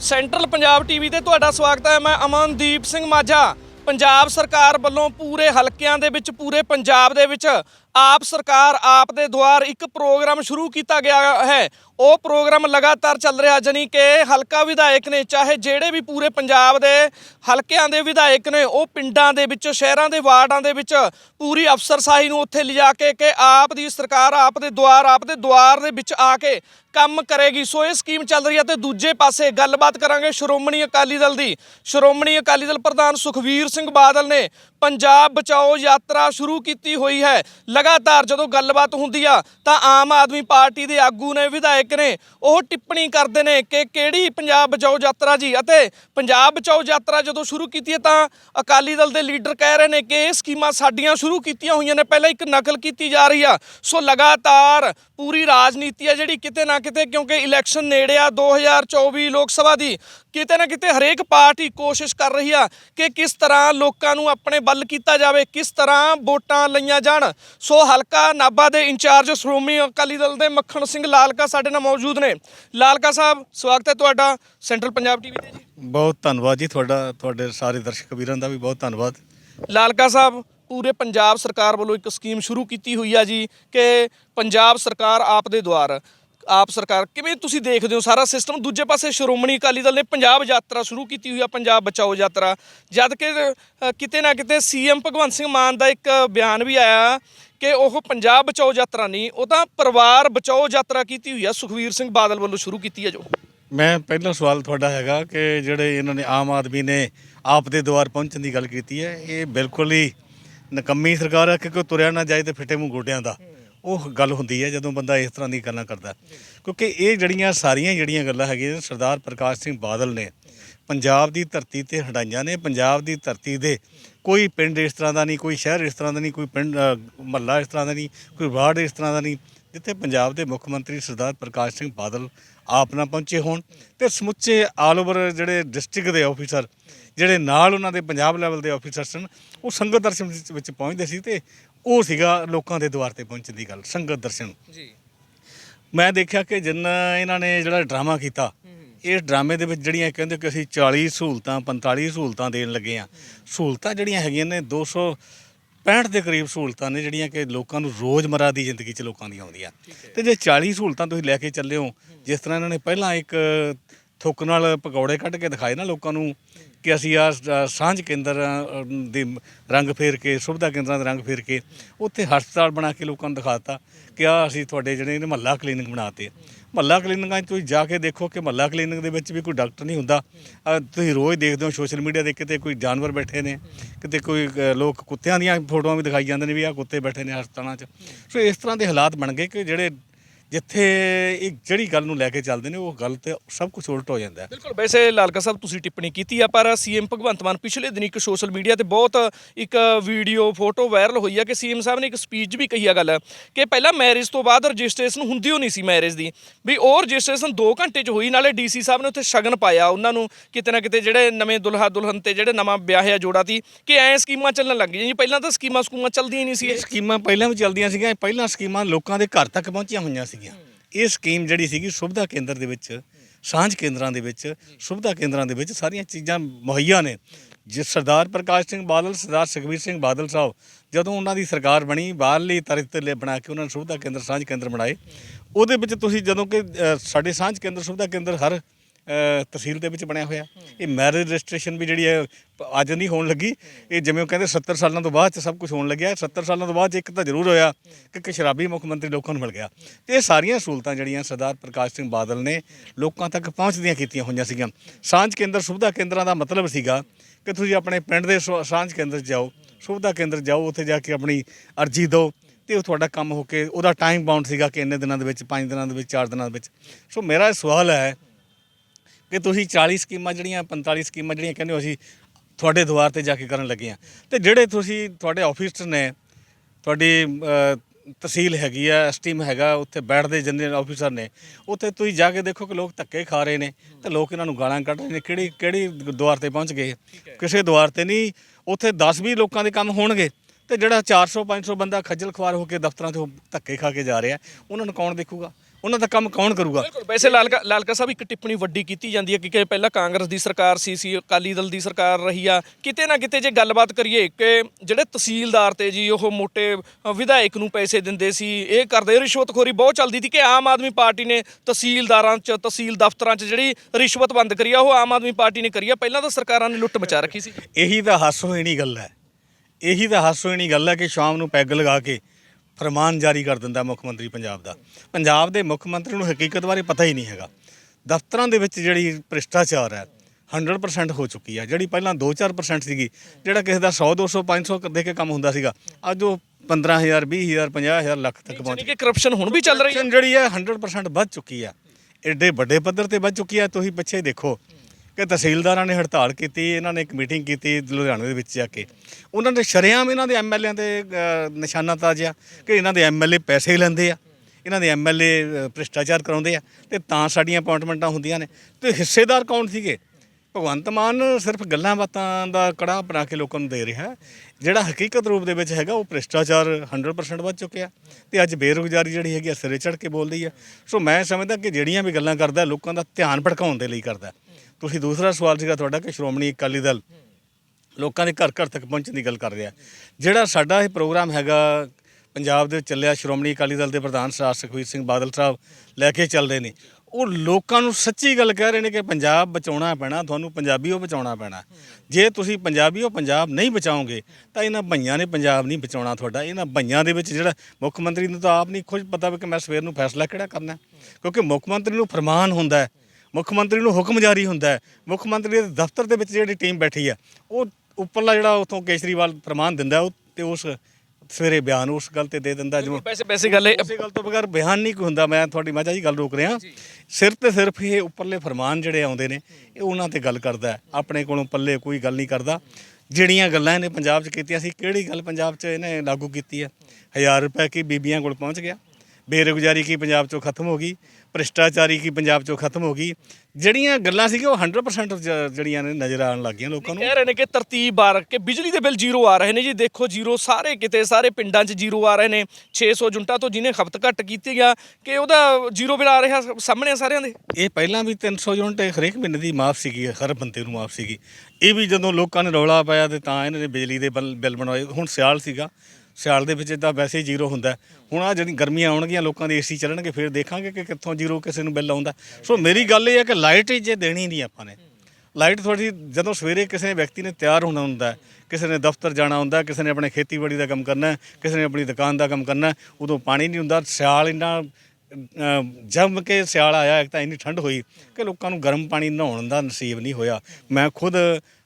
ਸੈਂਟਰਲ ਪੰਜਾਬ ਟੀਵੀ ਤੇ ਤੁਹਾਡਾ ਸਵਾਗਤ ਹੈ। ਮੈਂ ਅਮਨਦੀਪ ਸਿੰਘ ਮਾਝਾ। ਪੰਜਾਬ ਸਰਕਾਰ ਵੱਲੋਂ ਪੂਰੇ ਹਲਕਿਆਂ ਦੇ ਵਿੱਚ, ਪੂਰੇ ਪੰਜਾਬ ਦੇ ਵਿੱਚ ਆਪ ਸਰਕਾਰ ਆਪ ਦੇ ਦੁਆਰ ਇੱਕ ਪ੍ਰੋਗਰਾਮ ਸ਼ੁਰੂ ਕੀਤਾ ਗਿਆ ਹੈ। ਉਹ ਪ੍ਰੋਗਰਾਮ ਲਗਾਤਾਰ ਚੱਲ ਰਿਹਾ ਜਾਨੀ ਕਿ ਹਲਕਾ ਵਿਧਾਇਕ ਨੇ, ਚਾਹੇ ਜਿਹੜੇ ਵੀ ਪੂਰੇ ਪੰਜਾਬ ਦੇ ਹਲਕਿਆਂ ਦੇ ਵਿਧਾਇਕ ਨੇ, ਉਹ ਪਿੰਡਾਂ ਦੇ ਵਿੱਚ, ਸ਼ਹਿਰਾਂ ਦੇ ਵਾਰਡਾਂ ਦੇ ਵਿੱਚ ਪੂਰੀ ਅਫਸਰਸ਼ਾਹੀ ਨੂੰ ਉੱਥੇ ਲਿਜਾ ਕੇ ਕਿ ਆਪ ਦੀ ਸਰਕਾਰ ਆਪ ਦੇ ਦੁਆਰ, ਆਪ ਦੇ ਦੁਆਰ ਦੇ ਵਿੱਚ ਆ ਕੇ ਕੰਮ ਕਰੇਗੀ। ਸੋ ਇਹ ਸਕੀਮ ਚੱਲ ਰਹੀ ਹੈ ਤੇ ਦੂਜੇ ਪਾਸੇ ਗੱਲਬਾਤ ਕਰਾਂਗੇ ਸ਼੍ਰੋਮਣੀ ਅਕਾਲੀ ਦਲ ਦੀ। ਸ਼੍ਰੋਮਣੀ ਅਕਾਲੀ ਦਲ ਪ੍ਰਧਾਨ ਸੁਖਵੀਰ ਸਿੰਘ ਬਾਦਲ ਨੇ ਪੰਜਾਬ ਬਚਾਓ ਯਾਤਰਾ ਸ਼ੁਰੂ ਕੀਤੀ ਹੋਈ ਹੈ। ਲਗਾਤਾਰ ਜਦੋਂ ਗੱਲਬਾਤ ਹੁੰਦੀ ਆ, ਤਾਂ ਆਮ ਆਦਮੀ ਪਾਰਟੀ ਦੇ ਆਗੂ ਨੇ, ਵਿਧਾਇਕ ਨੇ ਉਹ ਟਿੱਪਣੀ ਕਰਦੇ ਨੇ ਕਿ ਕਿਹੜੀ ਪੰਜਾਬ ਬਚਾਓ ਯਾਤਰਾ ਜੀ? ਅਤੇ ਪੰਜਾਬ ਬਚਾਓ ਯਾਤਰਾ ਜਦੋਂ ਸ਼ੁਰੂ ਕੀਤੀ ਹੈ, ਤਾਂ ਅਕਾਲੀ ਦਲ ਦੇ ਲੀਡਰ ਕਹਿ ਰਹੇ ਨੇ ਕਿ ਇਹ ਸਕੀਮਾਂ ਸਾਡੀਆਂ ਸ਼ੁਰੂ ਕੀਤੀਆਂ ਹੋਈਆਂ ਨੇ। ਪਹਿਲਾਂ ਇੱਕ ਨਕਲ ਕੀਤੀ ਜਾ ਰਹੀ ਆ। ਸੋ ਲਗਾਤਾਰ ਪੂਰੀ ਰਾਜਨੀਤੀ ਆ ਜਿਹੜੀ ਕਿਤੇ ਨਾ ਕਿਤੇ, ਕਿਉਂਕਿ ਇਲੈਕਸ਼ਨ ਨੇੜੇ ਆ 2024 ਲੋਕ ਸਭਾ ਦੀ। ਕਿਤੇ ਨਾ ਕਿਤੇ ਹਰੇਕ ਪਾਰਟੀ ਕੋਸ਼ਿਸ਼ ਕਰ ਰਹੀ ਆ ਕਿ ਕਿਸ ਤਰ੍ਹਾਂ ਲੋਕਾਂ ਨੂੰ ਆਪਣੇ ਵੱਲ ਕੀਤਾ ਜਾਵੇ ਕਿਸ ਤਰ੍ਹਾਂ ਵੋਟਾਂ ਲਈਆਂ ਜਾਣ। ਸੋ ਹਲਕਾ ਨਾਭਾ ਦੇ ਇੰਚਾਰਜ ਸ਼੍ਰੋਮਣੀ ਅਕਾਲੀ ਦਲ ਦੇ ਮੱਖਣ ਸਿੰਘ ਲਾਲਕਾ ਸਾਡੇ ਨਾਲ ਮੌਜੂਦ ਨੇ। ਲਾਲਕਾ ਸਾਹਿਬ ਸਵਾਗਤ ਹੈ ਤੁਹਾਡਾ ਸੈਂਟਰਲ ਪੰਜਾਬ ਟੀਵੀ ਤੇ ਜੀ। ਬਹੁਤ ਧੰਨਵਾਦ ਜੀ ਤੁਹਾਡਾ ਤੁਹਾਡੇ ਸਾਰੇ ਦਰਸ਼ਕ ਵੀਰਾਂ ਦਾ ਵੀ ਬਹੁਤ ਧੰਨਵਾਦ। ਲਾਲਕਾ ਸਾਹਿਬ ਪੂਰੇ ਪੰਜਾਬ ਸਰਕਾਰ ਵੱਲੋਂ ਇੱਕ ਸਕੀਮ ਸ਼ੁਰੂ ਕੀਤੀ ਹੋਈ ਆ ਜੀ ਕਿ ਪੰਜਾਬ ਸਰਕਾਰ ਆਪ ਦੇ ਦੁਆਰ ਆਪ ਸਰਕਾਰ ਕਿਵੇਂ ਤੁਸੀਂ ਦੇਖਦੇ ਹੋ ਸਾਰਾ ਸਿਸਟਮ ਦੂਜੇ ਪਾਸੇ ਸ਼੍ਰੋਮਣੀ ਅਕਾਲੀ ਦਲ ਨੇ ਪੰਜਾਬ ਯਾਤਰਾ ਸ਼ੁਰੂ ਕੀਤੀ ਹੋਈ ਆ ਪੰਜਾਬ ਬਚਾਓ ਯਾਤਰਾ। ਜਦ ਕਿ ਅ, ਕਿਤੇ ਨਾ ਕਿਤੇ ਸੀਐਮ ਭਗਵੰਤ ਸਿੰਘ ਮਾਨ ਦਾ ਇੱਕ ਬਿਆਨ ਵੀ ਆਇਆ ਕਿ ਉਹ ਪੰਜਾਬ ਬਚਾਓ ਯਾਤਰਾ ਨਹੀਂ ਉਹ ਤਾਂ ਪਰਿਵਾਰ ਬਚਾਓ ਯਾਤਰਾ ਕੀਤੀ ਹੋਈ ਆ। ਸੁਖਵੀਰ ਸਿੰਘ ਬਾਦਲ ਵੱਲੋਂ ਸ਼ੁਰੂ ਕੀਤੀ ਹੈ ਜੋ। ਮੈਂ ਪਹਿਲਾ ਸਵਾਲ ਤੁਹਾਡਾ ਹੈਗਾ ਕਿ ਜਿਹੜੇ ਇਹਨਾਂ ਨੇ ਆਮ ਆਦਮੀ ਨੇ ਆਪ ਦੇ ਦੁਆਰ ਪਹੁੰਚਣ ਦੀ ਗੱਲ ਕੀਤੀ ਹੈ ਇਹ ਬਿਲਕੁਲ ਹੀ ਨਕੰਮੀ ਸਰਕਾਰ ਹੈ ਕਿਉਂਕਿ ਕੋਈ ਤੁਰਿਆ ਨਾ ਜਾਏ ਤੇ ਫਿੱਟੇ ਮੂੰਹ ਗੋਡਿਆਂ ਦਾ। ਉਹ ਗੱਲ ਹੁੰਦੀ ਹੈ ਜਦੋਂ ਬੰਦਾ ਇਸ ਤਰ੍ਹਾਂ ਦੀ ਗੱਲਾਂ ਕਰਦਾ। ਕਿਉਂਕਿ ਇਹ ਜਿਹੜੀਆਂ ਸਾਰੀਆਂ ਜਿਹੜੀਆਂ ਗੱਲਾਂ ਹੈਗੀਆਂ ਸਰਦਾਰ ਪ੍ਰਕਾਸ਼ ਸਿੰਘ ਬਾਦਲ ਨੇ, ਪੰਜਾਬ ਦੀ ਧਰਤੀ ਤੇ ਹਟਾਈਆਂ ਨੇ, ਪੰਜਾਬ ਦੀ ਧਰਤੀ ਦੇ ਕੋਈ ਪਿੰਡ ਇਸ ਤਰ੍ਹਾਂ ਦਾ ਨਹੀਂ, ਕੋਈ ਸ਼ਹਿਰ ਇਸ ਤਰ੍ਹਾਂ ਦਾ ਨਹੀਂ, ਕੋਈ ਪਿੰਡ ਮਹੱਲਾ ਇਸ ਤਰ੍ਹਾਂ ਦਾ ਨਹੀਂ, ਕੋਈ ਵਾਰਡ ਇਸ ਤਰ੍ਹਾਂ ਦਾ ਨਹੀਂ, ਜਿੱਥੇ ਪੰਜਾਬ ਦੇ ਮੁੱਖ ਮੰਤਰੀ ਸਰਦਾਰ ਪ੍ਰਕਾਸ਼ ਸਿੰਘ ਬਾਦਲ ਆਪ ਨਾ ਪਹੁੰਚੇ ਹੋਣ ਤੇ ਸਮੁੱਚੇ ਆਲ ਓਵਰ ਜਿਹੜੇ ਡਿਸਟ੍ਰਿਕਟ ਦੇ ਆਫੀਸਰ ਜਿਹੜੇ ਨਾਲ ਉਹਨਾਂ ਦੇ ਪੰਜਾਬ ਲੈਵਲ ਦੇ ਆਫੀਸਰ ਸਨ, ਉਹ ਸੰਗਤ ਦਰਸ਼ਨ ਵਿੱਚ- ਵਿੱਚ ਪਹੁੰਚਦੇ ਸੀ ਤੇ ਉਹ ਸੀਗਾ ਲੋਕਾਂ ਦੇ ਦੁਆਰ ਤੇ ਪਹੁੰਚਣ ਦੀ ਗੱਲ ਸੰਗਤ ਦਰਸ਼ਨ। ਜੀ। ਮੈਂ ਦੇਖਿਆ ਕਿ ਜਿੰਨਾ ਇਹਨਾਂ ਨੇ ਜਿਹੜਾ ਡਰਾਮਾ ਕੀਤਾ ਇਸ ਡਰਾਮੇ ਦੇ ਵਿੱਚ ਜਿਹੜੀਆਂ ਕਹਿੰਦੇ ਕਿ ਅਸੀਂ 40 ਸਹੂਲਤਾਂ 45 ਸਹੂਲਤਾਂ ਦੇਣ ਲੱਗੇ ਆ ਸਹੂਲਤਾਂ ਜਿਹੜੀਆਂ ਹੈਗੀਆਂ ਨੇ 265 ਦੇ ਕਰੀਬ ਸਹੂਲਤਾਂ ਨੇ ਜਿਹੜੀਆਂ ਕਿ ਲੋਕਾਂ ਨੂੰ ਰੋਜ਼ਮਰਾ ਦੀ ਜ਼ਿੰਦਗੀ 'ਚ ਲੋਕਾਂ ਦੀਆਂ ਆਉਂਦੀਆਂ। ਤੇ ਜੇ 40 ਸਹੂਲਤਾਂ ਤੁਸੀਂ ਲੈ ਕੇ ਚੱਲੇ ਹੋ। ਜਿਸ ਤਰ੍ਹਾਂ ਇਹਨਾਂ ਨੇ ਪਹਿਲਾਂ ਇੱਕ ਥੁੱਕ ਨਾਲ ਪਕੌੜੇ ਕੱਢ ਕੇ ਦਿਖਾਏ ਨਾ ਲੋਕਾਂ ਨੂੰ ਕਿ ਅਸੀਂ ਆ ਸਾਂਝ ਕੇਂਦਰ ਦੇ ਰੰਗ ਫੇਰ ਕੇ, ਸੁਵਿਧਾ ਕੇਂਦਰਾਂ ਦੇ ਰੰਗ ਫੇਰ ਕੇ, ਉੱਥੇ ਹਸਪਤਾਲ ਬਣਾ ਕੇ ਲੋਕਾਂ ਨੂੰ ਦਿਖਾਤਾ ਕਿ ਆ ਅਸੀਂ ਤੁਹਾਡੇ ਜਿਹੜੇ ਨੇ ਮਹੱਲਾ ਕਲੀਨਿਕ ਬਣਾਤੇ। ਮਹੱਲਾ ਕਲੀਨਿਕਾਂ 'ਚ ਤੁਸੀਂ ਜਾ ਕੇ ਦੇਖੋ ਕਿ ਮਹੱਲਾ ਕਲੀਨਿਕ ਦੇ ਵਿੱਚ ਵੀ ਕੋਈ ਡਾਕਟਰ ਨਹੀਂ ਹੁੰਦਾ। ਤੁਸੀਂ ਰੋਜ਼ ਦੇਖਦੇ ਹੋ ਸੋਸ਼ਲ ਮੀਡੀਆ ਤੇ ਕਿਤੇ ਕੋਈ ਜਾਨਵਰ ਬੈਠੇ ਨੇ, ਕਿਤੇ ਕੋਈ ਲੋਕ ਕੁੱਤਿਆਂ ਦੀਆਂ ਫੋਟੋਆਂ ਵੀ ਦਿਖਾਈ ਜਾਂਦੇ ਨੇ ਵੀ ਆ ਕੁੱਤੇ ਬੈਠੇ ਨੇ ਹਸਪਤਾਲਾਂ 'ਚ। ਸੋ ਇਸ ਤਰ੍ਹਾਂ ਦੇ ਹਾਲਾਤ ਬਣ ਗਏ ਕਿ ਜਿਹੜੇ ਜਿੱਥੇ ਇਹ ਜਿਹੜੀ ਗੱਲ ਨੂੰ ਲੈ ਕੇ ਚੱਲਦੇ ਨੇ ਉਹ ਗੱਲ ਤੇ ਸਭ ਕੁਝ ਉਲਟ ਹੋ ਜਾਂਦਾ ਹੈ। ਬਿਲਕੁਲ ਵੈਸੇ ਲਾਲਕਾ ਸਾਹਿਬ ਤੁਸੀਂ ਟਿੱਪਣੀ ਕੀਤੀ ਆ ਪਰ ਸੀਐਮ ਭਗਵੰਤ ਮਾਨ ਪਿਛਲੇ ਦਿਨ ਇੱਕ ਸੋਸ਼ਲ ਮੀਡੀਆ ਤੇ ਬਹੁਤ ਇੱਕ ਵੀਡੀਓ ਫੋਟੋ ਵਾਇਰਲ ਹੋਈ ਆ ਕਿ ਸੀਐਮ ਸਾਹਿਬ ਨੇ ਇੱਕ ਸਪੀਚ ਵੀ ਕਹੀ ਆ ਗੱਲ ਕਿ ਪਹਿਲਾਂ ਮੈਰਿਜ ਤੋਂ ਬਾਅਦ ਰਜਿਸਟ੍ਰੇਸ਼ਨ ਹੁੰਦੀ ਹੋ ਨਹੀਂ ਸੀ ਮੈਰਿਜ ਦੀ ਵੀ ਉਹ ਰਜਿਸਟ੍ਰੇਸ਼ਨ 2 ਘੰਟੇ 'ਚ ਹੋਈ ਨਾਲੇ ਡੀਸੀ ਸਾਹਿਬ ਨੇ ਉੱਥੇ ਸ਼ਗਨ ਪਾਇਆ ਉਹਨਾਂ ਨੂੰ ਕਿਤੇ ਨਾ ਕਿਤੇ ਜਿਹੜੇ ਨਵੇਂ ਦੁਲਹਾ ਦੁਲਹਨ ਤੇ ਜਿਹੜੇ ਨਵਾਂ ਵਿਆਹਿਆ ਜੋੜਾ ਸੀ ਕਿ ਐ ਸਕੀਮਾਂ ਚੱਲਣ ਲੱਗ ਗਈਆਂ ਜੀ ਪਹਿਲਾਂ ਤਾਂ ਸਕੀਮਾਂ ਸਕੂਮਾਂ ਚੱਲਦੀਆਂ ਹੀ ਨਹੀਂ ਸੀ ਇਹ। ਸਕੀਮਾਂ ਪਹਿਲਾਂ ਵੀ ਚੱਲਦੀਆਂ ਸੀਗੀਆਂ ਪਹਿਲਾਂ ਸਕੀਮਾਂ ਲੋਕਾਂ ਦੇ ਘਰ ਤੱਕ ਪਹੁੰਚੀਆਂ ਹੋਈਆਂ ਸੀਗੀਆਂ। ਇਹ ਸਕੀਮ ਜਿਹੜੀ ਸੀਗੀ ਸੁਵਿਧਾ ਕੇਂਦਰ ਦੇ ਵਿੱਚ, ਸਾਂਝ ਕੇਂਦਰਾਂ ਦੇ ਵਿੱਚ, ਸੁਵਿਧਾ ਕੇਂਦਰਾਂ ਦੇ ਵਿੱਚ ਸਾਰੀਆਂ ਚੀਜ਼ਾਂ ਮੁਹੱਈਆ ਨੇ। ਜਿਸ ਸਰਦਾਰ ਪ੍ਰਕਾਸ਼ ਸਿੰਘ ਬਾਦਲ, ਸਰਦਾਰ ਸੁਖਬੀਰ ਸਿੰਘ ਬਾਦਲ ਸਾਹਿਬ ਜਦੋਂ ਉਹਨਾਂ ਦੀ ਸਰਕਾਰ ਬਣੀ, ਬਾਹਰਲੀ ਤਰਕ ਤੇ ਬਣਾ ਕੇ ਉਹਨਾਂ ਨੇ ਸੁਵਿਧਾ ਕੇਂਦਰ, ਸਾਂਝ ਕੇਂਦਰ ਬਣਾਏ, ਉਹਦੇ ਵਿੱਚ ਤੁਸੀਂ ਜਦੋਂ ਕਿ ਸਾਡੇ ਸਾਂਝ ਕੇਂਦਰ, ਸੁਵਿਧਾ ਕੇਂਦਰ ਹਰ ਤਹਿਸੀਲ ਦੇ ਵਿੱਚ ਬਣਿਆ ਹੋਇਆ। ਇਹ ਮੈਰਿਜ ਰਜਿਸਟ੍ਰੇਸ਼ਨ ਵੀ ਜਿਹੜੀ ਹੈ ਅੱਜ ਨਹੀਂ ਹੋਣ ਲੱਗੀ। ਇਹ ਜਿਵੇਂ ਉਹ ਕਹਿੰਦੇ 70 ਸਾਲਾਂ ਤੋਂ ਬਾਅਦ ਚ ਸਭ ਕੁਝ ਹੋਣ ਲੱਗਿਆ। 70 ਸਾਲਾਂ ਤੋਂ ਬਾਅਦ 'ਚ ਇੱਕ ਤਾਂ ਜ਼ਰੂਰ ਹੋਇਆ ਕਿ ਇੱਕ ਸ਼ਰਾਬੀ ਮੁੱਖ ਮੰਤਰੀ ਲੋਕਾਂ ਨੂੰ ਮਿਲ ਗਿਆ। ਤੇ ਇਹ ਸਾਰੀਆਂ ਸਹੂਲਤਾਂ ਜਿਹੜੀਆਂ ਸਰਦਾਰ ਪ੍ਰਕਾਸ਼ ਸਿੰਘ ਬਾਦਲ ਨੇ ਲੋਕਾਂ ਤੱਕ ਪਹੁੰਚਦੀਆਂ ਕੀਤੀਆਂ ਹੋਈਆਂ ਸੀਗੀਆਂ। ਸਾਂਝ ਕੇਂਦਰ, ਸੁਵਿਧਾ ਕੇਂਦਰਾਂ ਦਾ ਮਤਲਬ ਸੀਗਾ ਕਿ ਤੁਸੀਂ ਆਪਣੇ ਪਿੰਡ ਦੇ ਸੁ- ਸਾਂਝ ਕੇਂਦਰ 'ਚ ਜਾਓ, ਸੁਵਿਧਾ ਕੇਂਦਰ ਜਾਓ, ਉੱਥੇ ਜਾ ਕੇ ਆਪਣੀ ਅਰਜੀ ਦਿਓ ਤੇ ਉਹ ਤੁਹਾਡਾ ਕੰਮ ਹੋ ਕੇ ਉਹਦਾ ਟਾਈਮ ਬਾਉਂਡ ਸੀਗਾ ਕਿ ਇੰਨੇ ਦਿਨਾਂ ਦੇ ਵਿੱਚ 5 ਦਿਨਾਂ ਦੇ ਵਿੱਚ 4 ਦਿਨਾਂ ਦੇ ਵਿੱਚ। ਸੋ ਮੇਰਾ ਇਹ ਸਵਾਲ ਹੈ ਕਿ ਤੁਸੀਂ 40 ਸਕੀਮਾਂ ਜਿਹੜੀਆਂ 45 ਸਕੀਮਾਂ ਜਿਹੜੀਆਂ ਕਹਿੰਦੇ ਹੋ ਅਸੀਂ ਤੁਹਾਡੇ ਦੁਆਰ ਤੇ ਜਾ ਕੇ ਕਰਨ ਲੱਗੇ ਆ ਤੇ ਜਿਹੜੇ ਤੁਸੀਂ ਤੁਹਾਡੇ ਆਫਿਸਰ ਨੇ ਤੁਹਾਡੀ ਤਹਿਸੀਲ ਹੈਗੀ ਆ ਐਸਟੀਮ ਹੈਗਾ ਉੱਥੇ ਬੈਠਦੇ ਜਿੰਨੇ ਆਫੀਸਰ ਨੇ ਉੱਥੇ ਤੁਸੀਂ ਜਾ ਕੇ ਦੇਖੋ ਕਿ ਲੋਕ ਧੱਕੇ ਖਾ ਰਹੇ ਨੇ ਤੇ ਲੋਕ ਇਹਨਾਂ ਨੂੰ ਗਾਲਾਂ ਕੱਢ ਰਹੇ ਨੇ। ਕਿਹੜੀ ਕਿਹੜੀ ਦੁਆਰ ਤੇ ਪਹੁੰਚ ਗਏ? ਕਿਸੇ ਦੁਆਰ ਤੇ ਨਹੀਂ ਉੱਥੇ 10 20 ਲੋਕਾਂ ਦੇ ਕੰਮ ਹੋਣਗੇ ਤੇ ਜਿਹੜਾ 400 500 ਬੰਦਾ ਖੱਜਲ ਖਵਾਰ ਹੋ ਕੇ ਦਫ਼ਤਰਾਂ ਉਹ ਧੱਕੇ ਖਾ ਕੇ ਜਾ ਰਿਹਾ ਉਹਨਾਂ ਨੂੰ ਕੌਣ ਦੇਖੂਗਾ? ਉਹਨਾਂ ਦਾ ਕੰਮ ਕੌਣ ਕਰੂਗਾ? ਬਿਲਕੁਲ ਵੈਸੇ ਲਾਲਕਾ ਲਾਲਕਾ ਸਾਹਿਬ ਇੱਕ ਟਿੱਪਣੀ ਵੱਡੀ ਕੀਤੀ ਜਾਂਦੀ ਹੈ ਕਿ ਪਹਿਲਾਂ ਕਾਂਗਰਸ ਦੀ ਸਰਕਾਰ ਸੀ ਸੀ ਅਕਾਲੀ ਦਲ ਦੀ ਸਰਕਾਰ ਰਹੀ ਆ। ਕਿਤੇ ਨਾ ਕਿਤੇ ਜੇ ਗੱਲਬਾਤ ਕਰੀਏ ਕਿ ਜਿਹੜੇ ਤਹਿਸੀਲਦਾਰ ਤੇ ਜੀ ਉਹ ਮੋٹے ਅ, ਵਿਧਾਇਕ ਨੂੰ ਪੈਸੇ ਦਿੰਦੇ ਸੀ ਇਹ ਕਰਦੇ ਰਿਸ਼ਵਤਖੋਰੀ ਬਹੁਤ ਚੱਲਦੀ ਸੀ ਕਿ ਆਮ ਆਦਮੀ ਪਾਰਟੀ ਨੇ ਤਹਿਸੀਲਦਾਰਾਂ 'ਚ ਤਹਿਸੀਲ ਦਫ਼ਤਰਾਂ 'ਚ ਜਿਹੜੀ ਰਿਸ਼ਵਤ ਬੰਦ ਕਰੀ ਆ ਉਹ ਆਮ ਆਦਮੀ ਪਾਰਟੀ ਨੇ ਕਰੀ ਆ। ਪਹਿਲਾਂ ਤਾਂ ਸਰਕਾਰਾਂ ਨੇ ਲੁੱਟ ਮਚਾ ਰੱਖੀ ਸੀ। ਇਹੀ ਤਾਂ ਹਾਸੋਹੀਣੀ ਗੱਲ ਹੈ। ਇਹੀ ਤਾਂ ਹਾਸੋਹੀਣੀ ਗੱਲ ਹੈ ਕਿ ਸ਼ਾਮ ਨੂੰ ਪੈਗ ਲਗਾ ਕੇ ਫਰਮਾਨ ਜਾਰੀ ਕਰ ਦਿੰਦਾ ਮੁੱਖ ਮੰਤਰੀ ਪੰਜਾਬ ਦਾ। ਪੰਜਾਬ ਦੇ ਮੁੱਖ ਮੰਤਰੀ ਨੂੰ ਹਕੀਕਤ ਬਾਰੇ ਪਤਾ ਹੀ ਨਹੀਂ ਹੈਗਾ। ਦਫ਼ਤਰਾਂ ਦੇ ਵਿੱਚ ਜਿਹੜੀ ਭ੍ਰਿਸ਼ਟਾਚਾਰ ਹੈ 100% ਹੋ ਚੁੱਕੀ ਹੈ। ਜਿਹੜੀ ਪਹਿਲਾਂ 2-4% ਸੀਗੀ ਜਿਹੜਾ ਕਿਸੇ ਦਾ 100 200 500 ਦੇ ਕੇ ਕੰਮ ਹੁੰਦਾ ਸੀਗਾ ਅੱਜ ਉਹ 15000 20000 50000 ਲੱਖ ਤੱਕ ਪਹੁੰਚ ਕਿ ਕਰਪਸ਼ਨ ਹੁਣ ਵੀ ਚੱਲ ਰਹੀ ਹੈ। ਜਿਹੜੀ ਹੈ 100% ਵੱਧ ਚੁੱਕੀ ਹੈ। ਐਡੇ ਵੱਡੇ ਪੱਧਰ ਤੇ ਵੱਧ ਚੁੱਕੀ ਹੈ। ਤੁਸੀਂ ਪਿੱਛੇ ਦੇਖੋ ਕਿ ਤਹਿਸੀਲਦਾਰਾਂ ਨੇ ਹੜਤਾਲ ਕੀਤੀ ਇਹਨਾਂ ਨੇ ਇੱਕ ਮੀਟਿੰਗ ਕੀਤੀ ਲੁਧਿਆਣੇ ਦੇ ਵਿੱਚ ਜਾ ਕੇ। ਉਹਨਾਂ ਨੇ ਸ਼ਰੇਆਮ ਇਹਨਾਂ ਦੇ ਐਮਐਲਏਆਂ ਤੇ ਅ, ਨਿਸ਼ਾਨਾ ਤਾਜਿਆ ਕਿ ਇਹਨਾਂ ਦੇ ਐਮਐਲਏ ਪੈਸੇ ਲੈਂਦੇ ਆ ਇਹਨਾਂ ਦੇ ਐਮਐਲਏ ਭ੍ਰਿਸ਼ਟਾਚਾਰ ਕਰਾਉਂਦੇ ਆ ਤੇ ਤਾਂ ਸਾਡੀਆਂ ਅਪਾਇੰਟਮੈਂਟਾਂ ਹੁੰਦੀਆਂ ਨੇ। ਤੇ ਹਿੱਸੇਦਾਰ ਕੌਣ ਸੀਗੇ? ਭਗਵੰਤ ਮਾਨ ਸਿਰਫ ਗੱਲਾਂ ਬਾਤਾਂ ਦਾ ਕੜਾ ਬਣਾ ਕੇ ਲੋਕਾਂ ਨੂੰ ਦੇ ਰਿਹਾ ਜਿਹੜਾ ਹਕੀਕਤ ਰੂਪ ਦੇ ਵਿੱਚ ਹੈਗਾ, ਉਹ ਭ੍ਰਿਸ਼ਟਾਚਾਰ 100% ਵੱਧ ਚੁੱਕਿਆ ਤੇ ਅੱਜ ਬੇਰੁਜ਼ਗਾਰੀ ਜਿਹੜੀ ਹੈਗੀ ਆ, ਸਿਰੇ ਚੜ ਕੇ ਬੋਲਦੀ ਹੈ। ਸੋ ਮੈਂ ਸਮਝਦਾ ਕਿ ਜਿਹੜੀਆਂ ਵੀ ਗੱਲਾਂ ਕਰਦਾ ਲੋਕਾਂ ਦਾ ਧਿਆਨ ਭਟਕਾਉਣ ਦੇ ਲਈ ਕਰਦਾ ਤੁਸੀਂ ਦੂਸਰਾ ਸਵਾਲ ਸੀਗਾ ਤੁਹਾਡਾ ਕਿ ਸ਼੍ਰੋਮਣੀ ਅਕਾਲੀ ਦਲ ਲੋਕਾਂ ਦੇ ਘਰ ਘਰ ਤੱਕ ਪਹੁੰਚਣ ਦੀ ਗੱਲ ਕਰ ਰਿਹਾ ਜਿਹੜਾ ਸਾਡਾ ਇਹ ਪ੍ਰੋਗਰਾਮ ਹੈਗਾ, ਪੰਜਾਬ ਦੇ ਚੱਲਿਆ ਸ਼੍ਰੋਮਣੀ ਅਕਾਲੀ ਦਲ ਦੇ ਪ੍ਰਧਾਨ ਸਰਦਾਰ ਸੁਖਬੀਰ ਸਿੰਘ ਬਾਦਲ ਸਾਹਿਬ ਲੈ ਕੇ ਚੱਲਦੇ ਨੇ ਉਹ ਲੋਕਾਂ ਨੂੰ ਸੱਚੀ ਗੱਲ ਕਹਿ ਰਹੇ ਨੇ ਕਿ ਪੰਜਾਬ ਬਚਾਉਣਾ ਪੈਣਾ, ਤੁਹਾਨੂੰ ਪੰਜਾਬੀਓ ਬਚਾਉਣਾ ਪੈਣਾ। ਜੇ ਤੁਸੀਂ ਪੰਜਾਬੀਓ ਪੰਜਾਬ ਨਹੀਂ ਬਚਾਓਗੇ, ਤਾਂ ਇਹਨਾਂ ਭਈਆਂ ਨੇ ਪੰਜਾਬ ਨਹੀਂ ਬਚਾਉਣਾ ਤੁਹਾਡਾ। ਇਹਨਾਂ ਭਈਆਂ ਦੇ ਵਿੱਚ ਜਿਹੜਾ ਮੁੱਖ ਮੰਤਰੀ ਨੂੰ ਤਾਂ ਆਪ ਨਹੀਂ ਖੁਦ ਪਤਾ ਵੀ ਕਿ ਮੈਂ ਸਵੇਰ ਨੂੰ ਫੈਸਲਾ ਕਿਹੜਾ ਕਰਨਾ ਕਿਉਂਕਿ ਮੁੱਖ ਮੰਤਰੀ ਨੂੰ ਫਰਮਾਨ ਹੁੰਦਾ ਹੈ, ਮੁੱਖ ਮੰਤਰੀ ਨੂੰ ਹੁਕਮ ਜਾਰੀ ਹੁੰਦਾ ਹੈ। ਮੁੱਖ ਮੰਤਰੀ ਦੇ ਦਫ਼ਤਰ ਦੇ ਵਿੱਚ ਜਿਹੜੀ ਟੀਮ ਬੈਠੀ ਹੈ, ਉਹ ਉੱਪਰਲਾ ਜਿਹੜਾ ਉਥੋਂ ਕੇਜਰੀਵਾਲ ਫਰਮਾਨ ਦਿੰਦਾ ਉਹ ਤੇ ਉਸ ਸਵੇਰੇ ਬਿਆਨ ਉਸ ਗੱਲ ਤੇ ਦੇ ਦਿੰਦਾ ਜਿਵੇਂ ਪੈਸੇ ਪੈਸੇ ਗੱਲ ਇਹ ਉਸੇ ਗੱਲ ਤੋਂ ਬਗੈਰ ਬਿਆਨ ਨਹੀਂ ਕੋਈ ਹੁੰਦਾ ਮੈਂ ਤੁਹਾਡੀ ਮਾਝਾ ਜੀ ਗੱਲ ਰੋਕ ਰਿਹਾ। ਸਿਰ ਤੇ ਸਿਰਫ ਇਹ ਉੱਪਰਲੇ ਫਰਮਾਨ ਜਿਹੜੇ ਆਉਂਦੇ ਨੇ ਇਹ ਉਹਨਾਂ ਤੇ ਗੱਲ ਕਰਦਾ ਹੈ। ਆਪਣੇ ਕੋਲੋਂ ਪੱਲੇ ਕੋਈ ਗੱਲ ਨਹੀਂ ਕਰਦਾ। ਜਿਹੜੀਆਂ ਗੱਲਾਂ ਇਹਨੇ ਪੰਜਾਬ 'ਚ ਕੀਤੀਆਂ ਸੀ ਕਿਹੜੀ ਗੱਲ ਪੰਜਾਬ 'ਚ ਇਹਨੇ ਲਾਗੂ ਕੀਤੀ ਹੈ? 1000 ਰੁਪਏ ਕੀ ਬੀਬੀਆਂ ਕੋਲ ਪਹੁੰਚ ਗਿਆ। ਬੇਰੁਜ਼ਗਾਰੀ ਕੀ ਪੰਜਾਬ 'ਚੋਂ ਖਤਮ ਹੋ ਗਈ? ਭ੍ਰਿਸ਼ਟਾਚਾਰੀ ਕੀ ਪੰਜਾਬ 'ਚੋਂ ਖਤਮ ਹੋ ਗਈ। ਜਿਹੜੀਆਂ ਗੱਲਾਂ ਸੀਗੀਆਂ ਉਹ 100% ਜ- ਜਿਹੜੀਆਂ ਨੇ ਨਜ਼ਰ ਆਉਣ ਲੱਗੀਆਂ ਲੋਕਾਂ ਨੂੰ। ਕਹਿ ਰਹੇ ਨੇ ਕਿ ਤਰਤੀਬ ਆ ਕਿ ਬਿਜਲੀ ਦੇ ਬਿੱਲ ਜ਼ੀਰੋ ਆ ਰਹੇ ਨੇ ਜੀ। ਦੇਖੋ ਜ਼ੀਰੋ ਸਾਰੇ ਕਿਤੇ ਸਾਰੇ ਪਿੰਡਾਂ 'ਚ ਜ਼ੀਰੋ ਆ ਰਹੇ ਨੇ। 600 ਯੂਨਿਟਾਂ ਤੋਂ ਜਿਹਨੇ ਖਪਤ ਘੱਟ ਕੀਤੀ ਆ ਕਿ ਉਹਦਾ ਜ਼ੀਰੋ ਬਿੱਲ ਆ ਰਿਹਾ ਸਾਹਮਣੇ ਆ ਸਾਰਿਆਂ ਦੇ। ਇਹ ਪਹਿਲਾਂ ਵੀ 300 ਯੂਨਿਟ ਹਰੇਕ ਮਹੀਨੇ ਦੀ ਮਾਫ ਸੀਗੀ ਹਰ ਬੰਦੇ ਨੂੰ ਮਾਫ ਸੀਗੀ। ਇਹ ਵੀ ਜਦੋਂ ਲੋਕਾਂ ਨੇ ਰੌਲਾ ਪਾਇਆ ਤੇ ਤਾਂ ਇਹਨਾਂ ਨੇ ਬਿਜਲੀ ਦੇ ਬਿੱਲ ਬਿੱਲ ਬਣਵਾਏ ਹੁਣ ਸਿਆਲ ਸੀਗਾ। ਸਿਆਲ ਦੇ ਵਿੱਚ ਤਾਂ ਵੈਸੇ ਹੀ ਜ਼ੀਰੋ ਹੁੰਦਾ। ਹੁਣ ਆ ਜਿਹੜੀ ਗਰਮੀਆਂ ਆਉਣਗੀਆਂ, ਲੋਕਾਂ ਦੇ ਏਸੀ ਚੱਲਣਗੇ, ਫਿਰ ਦੇਖਾਂਗੇ ਕਿ ਕਿੱਥੋਂ ਜ਼ੀਰੋ ਕਿਸੇ ਨੂੰ ਬਿੱਲ ਆਉਂਦਾ। ਸੋ ਮੇਰੀ ਗੱਲ ਇਹ ਹੈ ਕਿ ਲਾਈਟ ਹੀ ਜੇ ਦੇਣੀ ਨਹੀਂ ਆਪਾਂ ਨੇ, ਲਾਈਟ ਤੁਹਾਡੀ ਜਦੋਂ ਸਵੇਰੇ ਕਿਸੇ ਵਿਅਕਤੀ ਨੇ ਤਿਆਰ ਹੋਣਾ ਹੁੰਦਾ, ਕਿਸੇ ਨੇ ਦਫ਼ਤਰ ਜਾਣਾ ਹੁੰਦਾ, ਕਿਸੇ ਨੇ ਆਪਣੇ ਖੇਤੀਬਾੜੀ ਦਾ ਕੰਮ ਕਰਨਾ, ਕਿਸੇ ਨੇ ਆਪਣੀ ਦੁਕਾਨ ਦਾ ਕੰਮ ਕਰਨਾ, ਉਦੋਂ ਪਾਣੀ ਨਹੀਂ ਹੁੰਦਾ। ਸਿਆਲ ਇੰਨਾ ਜੰਮ ਕੇ ਸਿਆਲ ਆਇਆ, ਇੱਕ ਤਾਂ ਇੰਨੀ ਠੰਡ ਹੋਈ ਕਿ ਲੋਕਾਂ ਨੂੰ ਗਰਮ ਪਾਣੀ ਨਹਾਉਣ ਦਾ ਨਸੀਬ ਨਹੀਂ ਹੋਇਆ। ਮੈਂ ਖੁਦ